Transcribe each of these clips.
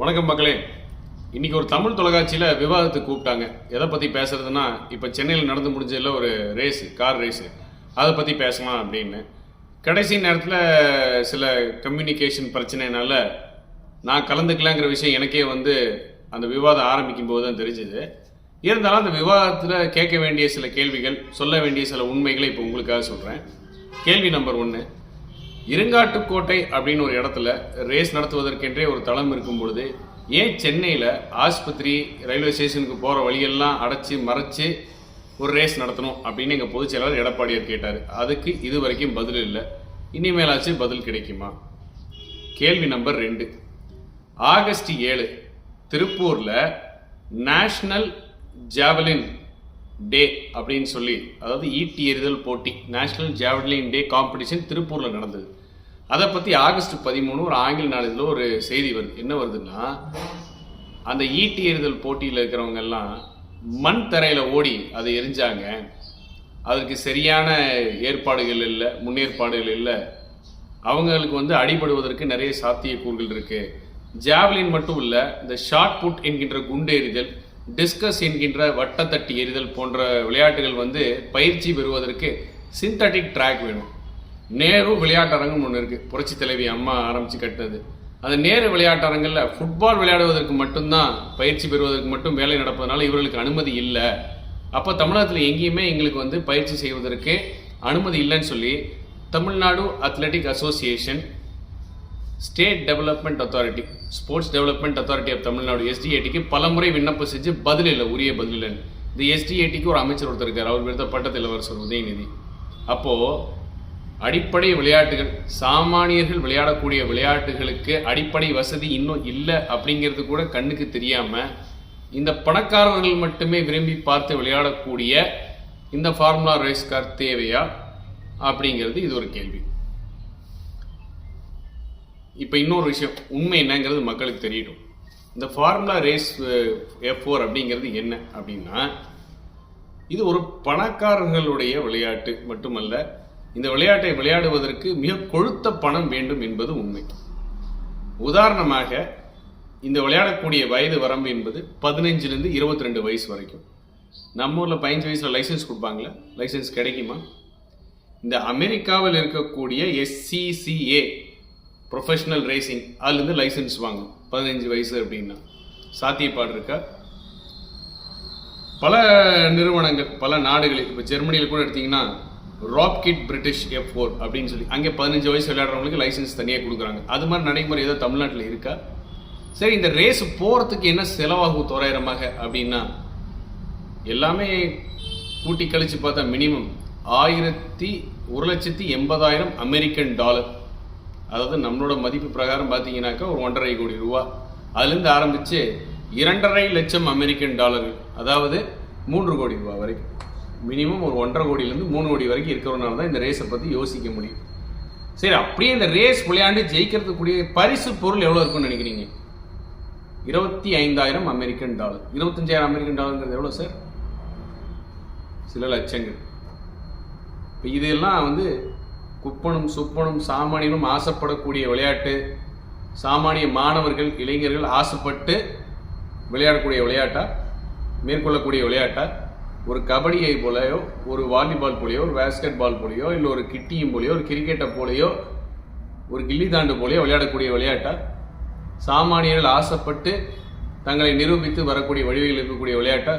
வணக்கம் மக்களே. இன்னைக்கு ஒரு தமிழ் தொலைக்காட்சியில் விவாதத்துக்கு கூப்பிட்டாங்க. எதை பற்றி பேசுறதுன்னா இப்போ சென்னையில் நடந்து முடிஞ்சதில் ஒரு ரேஸு கார் ரேஸு அதை பற்றி பேசலாம் அப்படின்னு. கடைசி நேரத்தில் சில கம்யூனிகேஷன் பிரச்சனைனால நான் கலந்துக்கலாங்கிற விஷயம் எனக்கே வந்து அந்த விவாதம் ஆரம்பிக்கும் போது தான் தெரிஞ்சுது. இருந்தாலும் அந்த விவாதத்தில் கேட்க வேண்டிய சில கேள்விகள் சொல்ல வேண்டிய சில உண்மைகளை இப்போ உங்களுக்காக சொல்கிறேன் கேள்வி நம்பர் ஒன்று இருங்காட்டுக்கோட்டை அப்படின்னு ஒரு இடத்துல ரேஸ் நடத்துவதற்கென்றே ஒரு தளம் இருக்கும் பொழுது ஏன் சென்னையில் ஆஸ்பத்திரி ரயில்வே ஸ்டேஷனுக்கு போகிற வழியெல்லாம் அடைச்சி மறைச்சு ஒரு ரேஸ் நடத்தணும் அப்படின்னு எங்கள் பொதுச் செயலாளர் எடப்பாடியார் கேட்டார். அதுக்கு இது வரைக்கும் பதில் இல்லை. இனிமேலாச்சு பதில் கிடைக்குமா? கேள்வி நம்பர் ரெண்டு. ஆகஸ்ட் ஏழு திருப்பூரில் நேஷ்னல் ஜாவலின் டே அப்படின்னு சொல்லி அதாவது ஈட்டி எறிதல் போட்டி நேஷனல் ஜாவலின் டே காம்படிஷன் திருப்பூரில் நடந்தது. அதை பற்றி ஆகஸ்ட் பதிமூணு ஒரு ஆங்கில நாளிதழில் ஒரு செய்தி வருது. என்ன வருதுன்னா அந்த ஈட்டி எறிதல் போட்டியில் இருக்கிறவங்க எல்லாம் மண் தரையில் ஓடி அதை எரிஞ்சாங்க. அதற்கு சரியான ஏற்பாடுகள் இல்லை முன்னேற்பாடுகள் இல்லை. அவங்களுக்கு வந்து அடிபடுவதற்கு நிறைய சாத்தியக்கூறுகள் இருக்குது ஜாவ்லின் மட்டும் இல்லை இந்த ஷார்ட் புட் என்கின்ற குண்டு எறிதல் டிஸ்கஸ் என்கின்ற வட்டத்தட்டி எறிதல் போன்ற விளையாட்டுகள் வந்து பயிற்சி பெறுவதற்கு சிந்தட்டிக் ட்ராக் வேணும். நேரு விளையாட்டரங்கம் ஒன்று இருக்குது புரட்சி தலைவி அம்மா ஆரம்பித்து கட்டினது. அந்த நேரு விளையாட்டரங்கில் ஃபுட்பால் விளையாடுவதற்கு மட்டும்தான் பயிற்சி பெறுவதற்கு மட்டும் வேலை நடப்பதனால இவர்களுக்கு அனுமதி இல்லை. அப்போ தமிழகத்தில் எங்கேயுமே எங்களுக்கு வந்து பயிற்சி செய்வதற்கு அனுமதி இல்லைன்னு சொல்லி Tamil Nadu athletic association state development authority sports development authority of Tamil Nadu எஸ்டிஏடிக்கு பலமுறை விண்ணப்பம் செஞ்சு பதில் இல்லை உரிய பதில் இல்லைன்னு இந்த எஸ்டிஏடிக்கு ஒரு அமைச்சர் ஒருத்தர் இருக்கார் அவர் பேர் தான் பட்டத்து இளவரசர் உதயநிதி. அப்போது அடிப்படை விளையாட்டுகள் சாமானியர்கள் விளையாடக்கூடிய விளையாட்டுகளுக்கு அடிப்படை வசதி இன்னும் இல்லை அப்படிங்கிறது கூட கண்ணுக்கு தெரியாமல் இந்த பணக்காரர்கள் மட்டுமே விரும்பி பார்த்து விளையாடக்கூடிய இந்த ஃபார்முலா ரேஸ் கார் தேவையா அப்படிங்கிறது இது ஒரு கேள்வி. இப்போ இன்னொரு விஷயம் உண்மை என்னங்கிறது மக்களுக்கு தெரியட்டும். இந்த ஃபார்முலா ரேஸ் எஃப் ஃபோர் அப்படிங்கிறது என்ன அப்படின்னா இது ஒரு பணக்காரர்களுடைய விளையாட்டு மட்டுமல்ல இந்த விளையாட்டை விளையாடுவதற்கு மிக கொழுத்த பணம் வேண்டும் என்பது உண்மை. உதாரணமாக இந்த விளையாடக்கூடிய வயது வரம்பு என்பது பதினஞ்சுலேருந்து இருபத்தி ரெண்டு வயசு வரைக்கும். நம்ம ஊரில் பதினஞ்சு வயசில் லைசன்ஸ் கொடுப்பாங்களே லைசன்ஸ் கிடைக்குமா? இந்த அமெரிக்காவில் இருக்கக்கூடிய எஸ்சிசிஏ ப்ரொஃபஷனல் ரேசிங் அதுலேருந்து லைசன்ஸ் வாங்கும் பதினஞ்சு வயசு அப்படின்னா. சாத்தியப்பாடு இருக்கா பல நிறுவனங்கள் பல நாடுகளில் இப்போ ஜெர்மனியில் கூட எடுத்தீங்கன்னா ராப்கிட் பிரிட்டிஷ் எஃப் ஃபோர் அப்படின்னு சொல்லி அங்கே பதினஞ்சு வயசு விளையாடுறவங்களுக்கு லைசன்ஸ் தனியாக கொடுக்குறாங்க. அது மாதிரி நடைமுறை ஏதோ தமிழ்நாட்டில் இருக்கா? சரி இந்த ரேஸ் போகிறதுக்கு என்ன செலவாகும் தோராயிரமாக அப்படின்னா எல்லாமே கூட்டி கழிச்சு பார்த்தா மினிமம் ஆயிரத்தி ஒரு லட்சத்தி எண்பதாயிரம் அமெரிக்கன் டாலர் அதாவது நம்மளோட மதிப்பு பிரகாரம் பார்த்தீங்கன்னாக்கா ஒரு ஒன்றரை கோடி ரூபா. அதுலேருந்து ஆரம்பித்து இரண்டரை லட்சம் அமெரிக்கன் டாலர்கள் அதாவது மூன்று கோடி ரூபா வரைக்கும். மினிமம் ஒரு ஒன்றரை கோடியிலேருந்து மூணு கோடி வரைக்கும் இருக்கிறவனால தான் இந்த ரேஸை பற்றி யோசிக்க முடியும். சரி அப்படியே இந்த ரேஸ் விளையாண்டு ஜெயிக்கிறதுக்குரிய பரிசு பொருள் எவ்வளோ இருக்கும்னு நினைக்கிறீங்க? இருபத்தி ஐந்தாயிரம் அமெரிக்கன் டாலர். இருபத்தஞ்சாயிரம் அமெரிக்கன் டாலருங்கிறது எவ்வளோ சார்? சில லட்சங்கள். இப்போ இதெல்லாம் வந்து குப்பனும் சுப்பனும் சாமானியனும் ஆசைப்படக்கூடிய விளையாட்டு. சாமானிய மாணவர்கள் இளைஞர்கள் ஆசைப்பட்டு விளையாடக்கூடிய விளையாட்டா? மேற்கொள்ளக்கூடிய விளையாட்டா? ஒரு கபடியை போலையோ ஒரு வாலிபால் போலையோ ஒரு பேஸ்கெட் பால் போலையோ இல்லை ஒரு கிட்டியும் போலையோ ஒரு கிரிக்கெட்டை போலையோ ஒரு கில்லி தாண்டு போலையோ விளையாடக்கூடிய விளையாட்டா? சாமானியர்கள் ஆசைப்பட்டு தங்களை நிரூபித்து வரக்கூடிய வழிகளில் இருக்கக்கூடிய விளையாட்டா?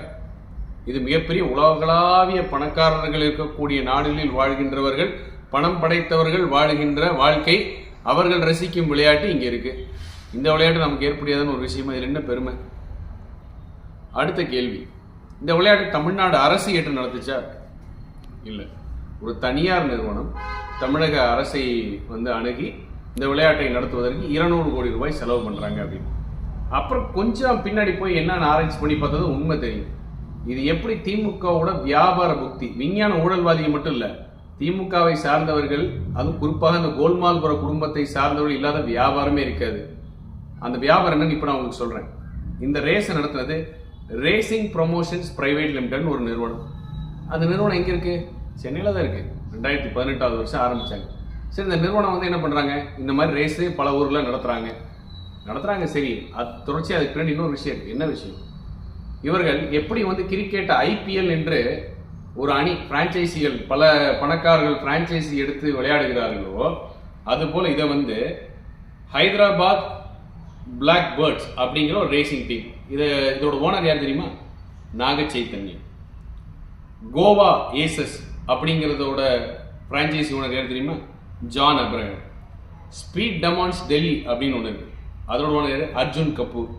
இது மிகப்பெரிய உலகளாவிய பணக்காரர்கள் இருக்கக்கூடிய நாடுகளில் வாழ்கின்றவர்கள் பணம் படைத்தவர்கள் வாழுகின்ற வாழ்க்கை அவர்கள் ரசிக்கும் விளையாட்டு இங்கே இருக்கு. இந்த விளையாட்டு நமக்கு ஏற்புடையதான ஒரு விஷயமா. இதில் என்ன பெருமை? அடுத்த கேள்வி. இந்த விளையாட்டு தமிழ்நாடு அரசு ஏற்று நடத்துச்சா? இல்லை. ஒரு தனியார் நிறுவனம் தமிழக அரசை வந்து அணுகி இந்த விளையாட்டை நடத்துவதற்கு இருநூறு கோடி ரூபாய் செலவு பண்ணுறாங்க அப்படின்னு. அப்புறம் கொஞ்சம் பின்னாடி போய் என்னென்ன ஆராய்ச்சி பண்ணி பார்த்தது உண்மை தெரியும். இது எப்படி திமுகவோட வியாபார புக்தி விஞ்ஞான ஊழல்வாதிகள் மட்டும் இல்லை திமுகவை சார்ந்தவர்கள் அதுவும் குறிப்பாக அந்த கோல்மால்புர குடும்பத்தை சார்ந்தவர்கள் இல்லாத வியாபாரமே இருக்காது. அந்த வியாபாரம் என்னன்னு இப்போ நான் உங்களுக்கு சொல்கிறேன் இந்த ரேஸை நடத்துனது ரேசிங் ப்ரொமோஷன்ஸ் ப்ரைவேட் லிமிடெட்னு ஒரு நிறுவனம். அந்த நிறுவனம் எங்கே இருக்குது சென்னையில் தான் இருக்குது ரெண்டாயிரத்தி பதினெட்டாவது வருஷம் ஆரம்பித்தாங்க சரி இந்த நிறுவனம் வந்து என்ன பண்ணுறாங்க இந்த மாதிரி ரேஸு பல ஊரில் நடத்துகிறாங்க நடத்துகிறாங்க சரி. அது தொடர்ச்சி அதுக்கு பின்னாடி இன்னொரு விஷயம் இருக்குது என்ன விஷயம்? இவர்கள் எப்படி வந்து கிரிக்கெட் ஐபிஎல் என்று ஒரு அணி பிரான்ச்சைசிகள் பல பணக்காரர்கள் பிரான்ச்சைசி எடுத்து விளையாடுகிறார்களோ அதுபோல் இதை வந்து ஹைதராபாத் பிளாக் பேர்ட்ஸ் அப்படிங்கிற ஒரு ரேசிங் டீம் இதை இதோட ஓனர் யார் தெரியுமா? நாக சைத்தன்யம் கோவா ஏசஸ் அப்படிங்கிறதோட ஃப்ரான்ச்சைசி ஓனர் யார் தெரியுமா? John Abraham speed demons Delhi அப்படின்னு ஒன்று இருக்குது அதோட ஓனர் யார்? அர்ஜுன் கபூர்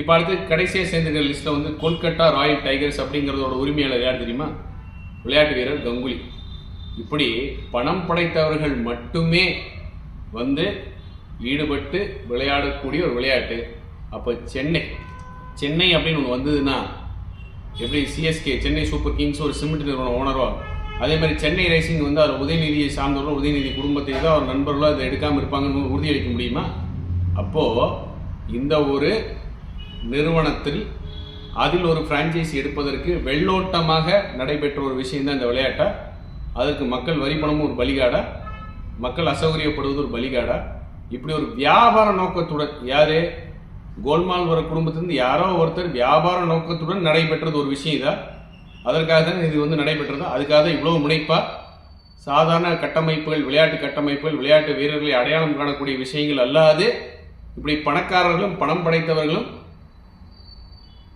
இப்போ அடுத்து கடைசியாக சேர்ந்துக்கிற லிஸ்ட்டில் வந்து கொல்கட்டா ராயல் டைகர்ஸ் அப்படிங்கிறதோட உரிமையாளர் யார் தெரியுமா? விளையாட்டு வீரர் கங்குலி. இப்படி பணம் படைத்தவர்கள் மட்டுமே வந்து ஈடுபட்டு விளையாடக்கூடிய ஒரு விளையாட்டு. அப்போ சென்னை. சென்னை அப்படின்னு ஒன்று வந்ததுன்னா எப்படி சிஎஸ்கே சென்னை சூப்பர் கிங்ஸ் ஒரு சிமெண்ட் நிறுவனம் ஓனரோ அதே மாதிரி சென்னை ரைசிங் வந்து அவர் உதயநிதியை சார்ந்தவர்களோ உதயநிதி குடும்பத்தை தான் அவர் நண்பர்களோ அதை எடுக்காமல் இருப்பாங்கன்னு உறுதியளிக்க முடியுமா? அப்போது இந்த ஒரு நிறுவனத்தில் அதில் ஒரு பிரான்ச்சைசி எடுப்பதற்கு வெள்ளோட்டமாக நடைபெற்ற ஒரு விஷயம்தான் இந்த விளையாட்டா? அதற்கு மக்கள் வரி பணமும் ஒரு பலிகாடா? மக்கள் அசௌகரியப்படுவது ஒரு பலிகாடா? இப்படி ஒரு வியாபார நோக்கத்துடன் யாரு? கோல்மால் வர குடும்பத்திலிருந்து யாரோ ஒருத்தர் வியாபார நோக்கத்துடன் நடைபெற்றது ஒரு விஷயம் இதான் அதற்காக தான் இது வந்து நடைபெற்றது? அதுக்காக தான் இவ்வளவு முனைப்பா? சாதாரண கட்டமைப்புகள் விளையாட்டு கட்டமைப்புகள் விளையாட்டு வீரர்களை அடையாளம் காணக்கூடிய விஷயங்கள் அல்லாது இப்படி பணக்காரர்களும் பணம் படைத்தவர்களும்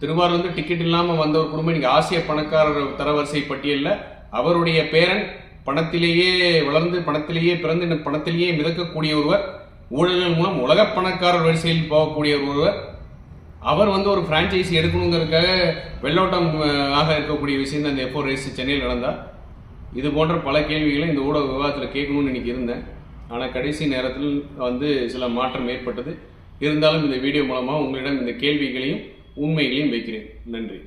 திருவாரூர் வந்து டிக்கெட் இல்லாமல் வந்த ஒரு குடும்பம் இன்னைக்கு ஆசிய பணக்காரர் தரவரிசை பட்டியலில். அவருடைய பேரன் பணத்திலேயே வளர்ந்து பணத்திலேயே பிறந்து இன்னும் பணத்திலேயே மிதக்கக்கூடிய ஒருவர் ஊழல்கள் மூலம் உலக பணக்காரர் வரிசையில் போகக்கூடிய ஒருவர். அவர் வந்து ஒரு பிரான்ச்சைசி எடுக்கணுங்கிறதுக்காக வெள்ளோட்டம் ஆக இருக்கக்கூடிய விஷயம் தான் இந்த எஃபோர் ரேஸ் சென்னையில் நடந்தால் இது போன்ற பல கேள்விகளை இந்த ஊடக விவாதத்தில் கேட்கணும்னு இன்றைக்கி இருந்தேன். ஆனால் கடைசி நேரத்தில் வந்து சில மாற்றம் ஏற்பட்டது. இருந்தாலும் இந்த வீடியோ மூலமாக உங்களிடம் இந்த கேள்விகளையும் உண்மைகளையும் வைக்கிறேன். நன்றி.